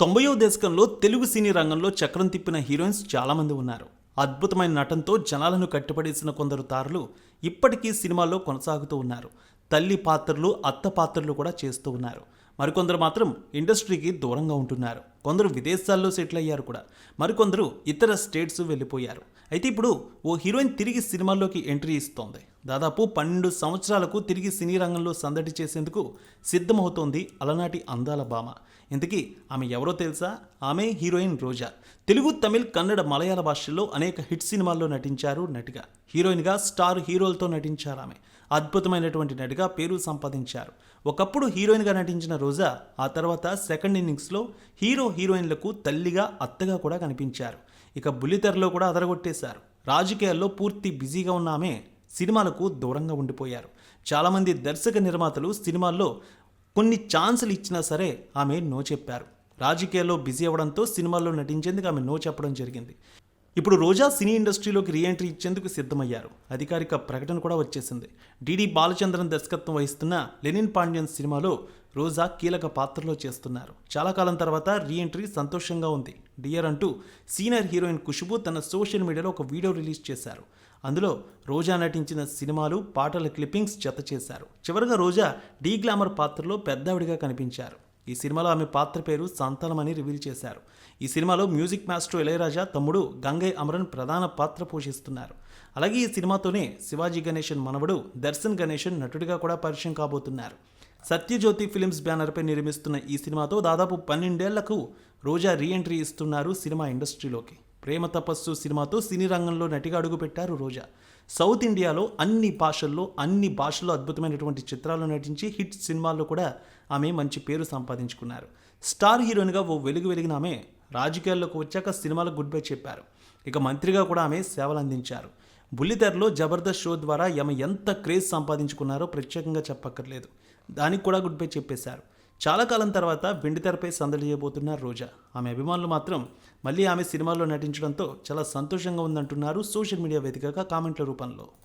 తొంభయో దశకంలో తెలుగు సినీ రంగంలో చక్రం తిప్పిన హీరోయిన్స్ చాలామంది ఉన్నారు. అద్భుతమైన నటనతో జనాలను కట్టుబడేసిన కొందరు తారలు ఇప్పటికీ సినిమాల్లో కొనసాగుతూ ఉన్నారు. తల్లి పాత్రలు అత్త పాత్రలు కూడా చేస్తూ ఉన్నారు. మరికొందరు మాత్రం ఇండస్ట్రీకి దూరంగా ఉంటున్నారు. కొందరు విదేశాల్లో సెటిల్ అయ్యారు కూడా. మరికొందరు ఇతర స్టేట్స్ వెళ్ళిపోయారు. అయితే ఇప్పుడు ఓ హీరోయిన్ తిరిగి సినిమాల్లోకి ఎంట్రీ ఇస్తోంది. దాదాపు పన్నెండు సంవత్సరాలకు తిరిగి సినీ రంగంలో సందడి చేసేందుకు సిద్ధమవుతోంది అలనాటి అందాల భామ. ఇంతకీ ఆమె ఎవరో తెలుసా? ఆమె హీరోయిన్ రోజా. తెలుగు తమిళ్ కన్నడ మలయాళ భాషల్లో అనేక హిట్ సినిమాల్లో నటించారు నటిగా. హీరోయిన్గా స్టార్ హీరోలతో నటించారు ఆమె. అద్భుతమైనటువంటి నటిగా పేరు సంపాదించారు. ఒకప్పుడు హీరోయిన్గా నటించిన రోజా ఆ తర్వాత సెకండ్ ఇన్నింగ్స్లో హీరో హీరోయిన్లకు తల్లిగా అత్తగా కూడా కనిపించారు. ఇక బుల్లితెరలో కూడా అదరగొట్టేశారు. రాజకీయాల్లో పూర్తి బిజీగా ఉన్న ఆమె సినిమాలకు దూరంగా ఉండిపోయారు. చాలామంది దర్శక నిర్మాతలు సినిమాల్లో కొన్ని ఛాన్సులు ఇచ్చినా సరే ఆమె నో చెప్పారు. రాజకీయాల్లో బిజీ అవ్వడంతో సినిమాల్లో నటించేందుకు ఆమె నో చెప్పడం జరిగింది. ఇప్పుడు రోజా సినీ ఇండస్ట్రీలోకి రీఎంట్రీ ఇచ్చేందుకు సిద్ధమయ్యారు. అధికారిక ప్రకటన కూడా వచ్చేసింది. డిడి బాలచంద్రన్ దర్శకత్వం వహిస్తున్న లెనిన్ పాండ్యన్ సినిమాలో రోజా కీలక పాత్రలో చేస్తున్నారు. చాలా కాలం తర్వాత రీఎంట్రీ సంతోషంగా ఉంది. డియర్ అంటూ సీనియర్ హీరోయిన్ ఖుష్బు తన సోషల్ మీడియాలో ఒక వీడియో రిలీజ్ చేశారు. అందులో రోజా నటించిన సినిమాలు పాటల క్లిప్పింగ్స్ జత చేశారు. చివరగా రోజా డీ గ్లామర్ పాత్రలో పెద్దవిడిగా కనిపించారు. ఈ సినిమాలో ఆమె పాత్ర పేరు సంతానం అని రివీల్ చేశారు. ఈ సినిమాలో మ్యూజిక్ మాస్టర్ ఇళయరాజా తమ్ముడు గంగై అమరన్ ప్రధాన పాత్ర పోషిస్తున్నారు. అలాగే ఈ సినిమాతోనే శివాజీ గణేశన్ మనవడు దర్శన్ గణేషన్ నటుడిగా కూడా పరిచయం కాబోతున్నారు. సత్యజ్యోతి ఫిలిమ్స్ బ్యానర్పై నిర్మిస్తున్న ఈ సినిమాతో దాదాపు పన్నెండేళ్ళకు రోజా రీఎంట్రీ ఇస్తున్నారు సినిమా ఇండస్ట్రీలోకి. ప్రేమ తపస్సు సినిమాతో సినీ రంగంలో నటిగా అడుగుపెట్టారు రోజా. సౌత్ ఇండియాలో అన్ని భాషల్లో అన్ని భాషల్లో అద్భుతమైనటువంటి చిత్రాల్లో నటించి హిట్ సినిమాల్లో కూడా ఆమె మంచి పేరు సంపాదించుకున్నారు. స్టార్ హీరోయిన్గా ఓ వెలుగు వెలిగిన ఆమె రాజకీయాల్లోకి వచ్చాక సినిమాలకు గుడ్ బై చెప్పారు. ఇక మంత్రిగా కూడా ఆమె సేవలు అందించారు బుల్లితెరలో జబర్దస్త్ షో ద్వారా ఆమె ఎంత క్రేజ్ సంపాదించుకున్నారో ప్రత్యేకంగా చెప్పక్కర్లేదు. దానికి కూడా గుడ్ బై చెప్పేశారు. చాలా కాలం తర్వాత వెండితెరపై సందడి చేయబోతున్నారు రోజా. ఆమె అభిమానులు మాత్రం మళ్ళీ ఆమె సినిమాల్లో నటించడంతో చాలా సంతోషంగా ఉందంటున్నారు సోషల్ మీడియా వేదికగా కామెంట్ల రూపంలో.